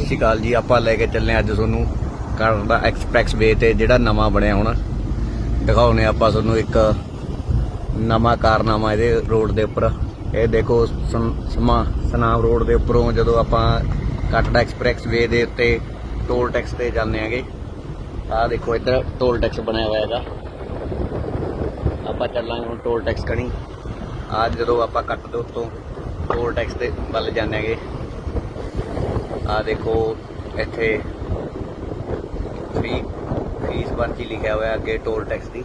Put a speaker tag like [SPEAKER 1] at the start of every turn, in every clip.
[SPEAKER 1] ਸਤਿ ਸ਼੍ਰੀ ਅਕਾਲ ਜੀ, ਆਪਾਂ ਲੈ ਕੇ ਚੱਲੇ ਅੱਜ ਤੁਹਾਨੂੰ ਕਾਨਡਾ ਐਕਸਪ੍ਰੈਸ ਵੇ ਤੇ ਜਿਹੜਾ ਨਵਾਂ ਬਣਿਆ ਹੁਣ। ਦਿਖਾਉਨੇ ਆਪਾਂ ਤੁਹਾਨੂੰ ਇੱਕ ਨਵਾਂ ਕਾਰਨਾਮਾ ਇਹਦੇ ਰੋਡ ਦੇ ਉੱਪਰ। ਇਹ ਦੇਖੋ ਸਮ- ਸਮਾ, ਸਨਾਮ ਰੋਡ ਦੇ ਉੱਪਰੋਂ ਜਦੋਂ ਆਪਾਂ ਕਾਨਡਾ ਐਕਸਪ੍ਰੈਸ ਵੇ ਦੇ ਉੱਤੇ ਟੋਲ ਟੈਕਸ ਤੇ ਜਾਂਦੇ ਆਂਗੇ ਆਹ ਦੇਖੋ ਇੱਧਰ ਟੋਲ ਟੈਕਸ ਬਣਿਆ ਹੋਇਆ ਹੈਗਾ। ਆਪਾਂ ਚੱਲਾਂਗੇ ਹੁਣ ਟੋਲ ਟੈਕਸ ਕਣੀ। ਆ ਜਦੋਂ ਆਪਾਂ ਕੱਟ ਦੇ ਉੱਤੋਂ ਟੋਲ ਟੈਕਸ ਦੇ ਵੱਲ ਜਾਂਦੇ ਆਂਗੇ ਆ ਦੇਖੋ ਇੱਥੇ ਫ੍ਰੀ ਫੀਸ ਪਰਚੀ ਲਿਖਿਆ ਹੋਇਆ ਅੱਗੇ ਟੋਲ ਟੈਕਸ ਦੀ।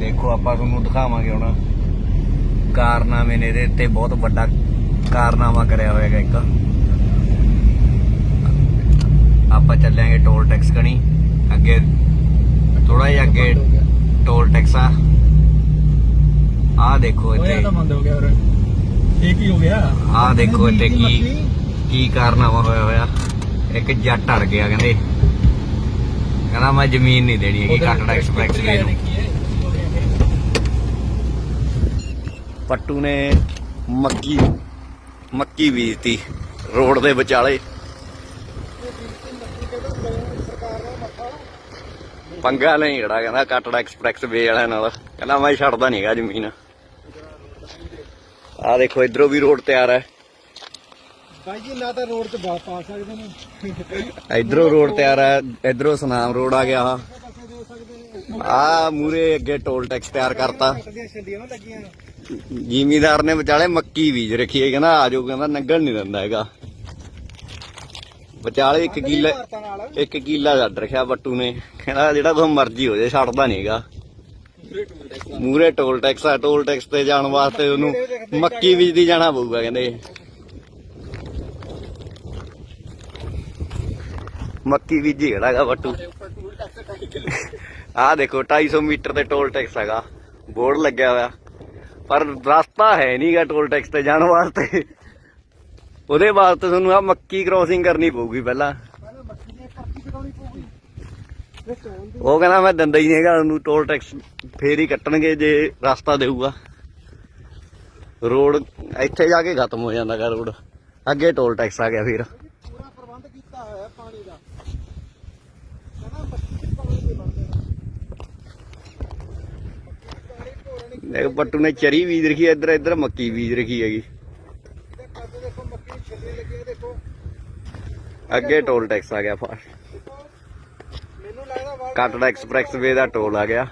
[SPEAKER 1] ਦੇਖੋ ਆਪਾਂ ਤੁਹਾਨੂੰ ਦਿਖਾਵਾਂਗੇ ਹੁਣ। ਕਾਰਨਾਮੇ ਨੇ ਇਹਦੇ ਉੱਤੇ ਬਹੁਤ ਵੱਡਾ ਕਾਰਨਾਮਾ ਕਰਿਆ ਹੋਇਆ ਹੈਗਾ ਇੱਕ। ਆਪਾਂ ਚੱਲਾਂਗੇ ਟੋਲ ਟੈਕਸ ਕਣੀ। ਅੱਗੇ ਥੋੜਾ ਜਿਹਾ ਅੱਗੇ ਟੋਲ ਟੈਕਸ ਆ। ਆ ਦੇਖੋ ਇੱਥੇ।
[SPEAKER 2] ਇਹ ਕੀ ਹੋ ਗਿਆ।
[SPEAKER 1] ਆਹ ਦੇਖੋ ਇੱਥੇ ਕੀ ਕੀ ਕਾਰਨਾਮਾ ਹੋਇਆ ਹੋਇਆ। ਇੱਕ ਜੱਟ ਅੜ ਗਿਆ ਕਹਿੰਦੇ। ਕਹਿੰਦਾ ਮੈਂ ਜ਼ਮੀਨ ਨਹੀਂ ਦੇਣੀ ਹੈਗੀ ਕਾਟੜਾ ਐਕਸਪ੍ਰੈਸ ਵੇ ਨੂੰ ਪੱਟੂ ਨੇ ਮੱਕੀ ਮੱਕੀ ਬੀਜਤੀ ਰੋਡ ਦੇ ਵਿਚਾਲੇ। ਪੰਗਾ ਨਹੀਂ ਖੜਾ ਕਹਿੰਦਾ ਕਾਟੜਾ ਐਕਸਪ੍ਰੈਸ ਵੇ ਵਾਲਿਆਂ ਨਾਲ। ਕਹਿੰਦਾ ਮੈਂ ਛੱਡਦਾ ਨਹੀਂਗਾ ਜ਼ਮੀਨ। ਆ ਦੇਖੋ ਇਧਰੋਂ ਵੀ ਰੋਡ ਤਿਆਰ ਹੈ।
[SPEAKER 2] ਬਾਈ ਜੀ ਨਾ ਤਾਂ ਰੋਡ ਤੇ ਬਾਪ ਪਾ ਸਕਦੇ ਨੇ।
[SPEAKER 1] ਇਧਰੋਂ ਰੋਡ ਤਿਆਰ ਹੈ ਇਧਰੋਂ ਸੁਨਾਮ ਰੋਡ ਆ ਗਿਆ। ਆ ਮੂਰੇ ਅੱਗੇ ਟੋਲ ਟੈਕਸ ਤਿਆਰ ਕਰਤਾ। ਜ਼ਿਮੀਦਾਰ ਨੇ ਵਿਚਾਲੇ ਮੱਕੀ ਬੀਜ ਰੱਖੀ ਹੈ ਕਹਿੰਦਾ ਆਜੋ ਕਹਿੰਦਾ ਨੰਗਲ ਨਹੀਂ ਦਿੰਦਾ ਹੈਗਾ। ਵਿਚਾਲੇ ਇੱਕ ਕਿੱਲਾ ਇੱਕ ਕਿੱਲਾ ਛੱਡ ਰੱਖਿਆ ਬੱਟੂ ਨੇ। ਕਹਿੰਦਾ ਜਿਹੜਾ ਕੋਈ ਮਰਜ਼ੀ ਹੋ ਜਾਏ ਛੱਡਦਾ ਨਹੀਂਗਾ ਮੂਰੇ ਟੋਲ ਟੈਕਸ ਆ ਟੋਲ ਟੈਕਸ ਤੇ ਜਾਣ ਵਾਸਤੇ ਉਹਨੂੰ ਮੱਕੀ ਬੀਜਦੀ ਜਾਣਾ ਪਊਗਾ ਕਹਿੰਦੇ। ਮੱਕੀ ਬੀਜੀ ਖੜਾਗਾ ਬੱਟੂ? ਆ ਦੇਖੋ 250 ਮੀਟਰ ਤੇ ਟੋਲ ਟੈਕਸ ਹੈਗਾ। ਬੋਰਡ ਲੱਗਿਆ ਹੋਇਆ। ਪਰ ਰਸਤਾ ਹੈ ਨਹੀਂਗਾ ਟੋਲ ਟੈਕਸ ਤੇ ਜਾਣ ਵਾਸਤੇ। ਉਹਦੇ ਵਾਸਤੇ ਤੁਹਾਨੂੰ ਆ ਮੱਕੀ ਕ੍ਰੋਸਿੰਗ ਕਰਨੀ ਪਊਗੀ ਪਹਿਲਾਂ। ਉਹ ਕਹਿੰਦਾ ਮੈਂ ਦਿੰਦਾ ਹੀ ਨਹੀਂ ਹੈਗਾ, ਉਹਨੂੰ ਟੋਲ ਟੈਕਸ ਫੇਰ ਹੀ ਕੱਟਣਗੇ ਜੇ ਰਸਤਾ ਦੇਊਗਾ। ਰੋਡ ਇੱਥੇ ਜਾ ਕੇ ਖਤਮ ਹੋ ਜਾਂਦਾਗਾ ਰੋਡ। ਅੱਗੇ ਟੋਲ ਟੈਕਸ ਆ ਗਿਆ ਫਿਰ।
[SPEAKER 2] ਪੂਰਾ ਪ੍ਰਬੰਧ ਕੀਤਾ ਹੋਇਆ ਪਾਣੀ ਦਾ
[SPEAKER 1] ਦੇਖ ਪੱਟੂ ਨੇ ਚਰੀ ਬੀਜ ਰੱਖੀ ਇੱਧਰ ਇੱਧਰ ਮੱਕੀ ਬੀਜ ਰੱਖੀ ਹੈਗੀ। ਅੱਗੇ ਟੋਲ ਟੈਕਸ ਆ ਗਿਆ ਫਾਸਟ।
[SPEAKER 2] ਮੈਨੂੰ ਲੱਗਦਾ
[SPEAKER 1] ਕਾਟੜਾ ਐਕਸਪ੍ਰੈਸ ਵੇ ਦਾ ਟੋਲ ਆ ਗਿਆ।